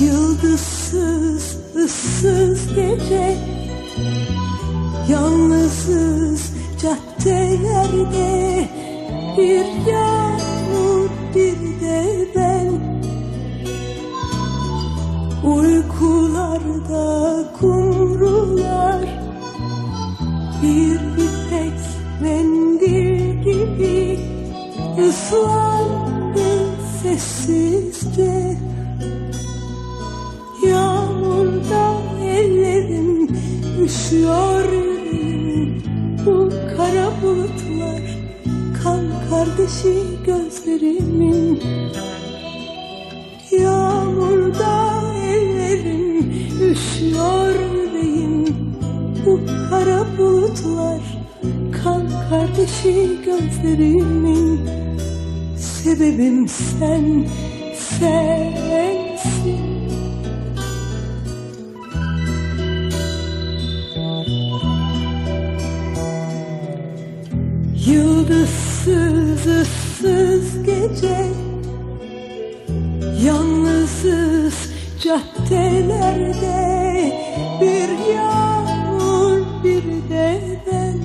Yıldızsız, ıssız gece. Yalnızız caddelerde. Bir yağmur bir de ben. Uykularda kumrular. Bir ipek mendil gibi ıslandı sessizce üşüyor yüreğim Bu kara bulutlar kan kardeşi gözlerimin. Yağmurda ellerim üşüyor yüreğim Bu kara bulutlar kan kardeşi gözlerimin. Sebebim sen, sensin Yıldızsız ıssız gece. Yalnızız caddelerde. Bir yağmur bir de ben.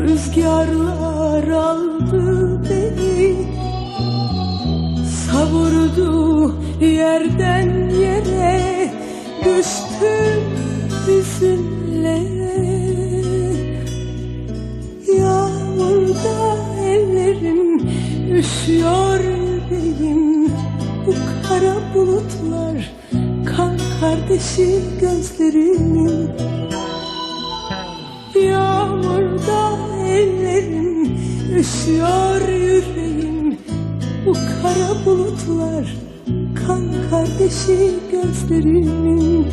Rüzgarlar aldı beni. Savurdu yerden yere. Düştüm hüzünlere Yağmurda ellerim üşüyor yüreğim Bu kara bulutlar kan kardeşi gözlerimin. Yağmurda ellerim üşüyor yüreğim. Bu kara bulutlar kan kardeşi gözlerimin.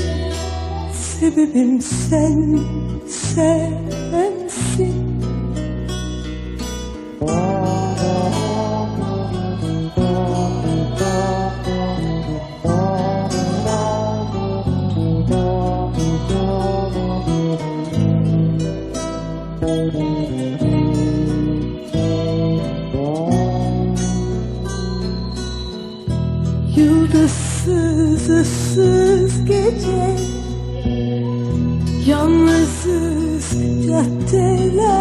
Sebebim sen, sensin Yıldızsız ıssız gece. Yalnızız yağmur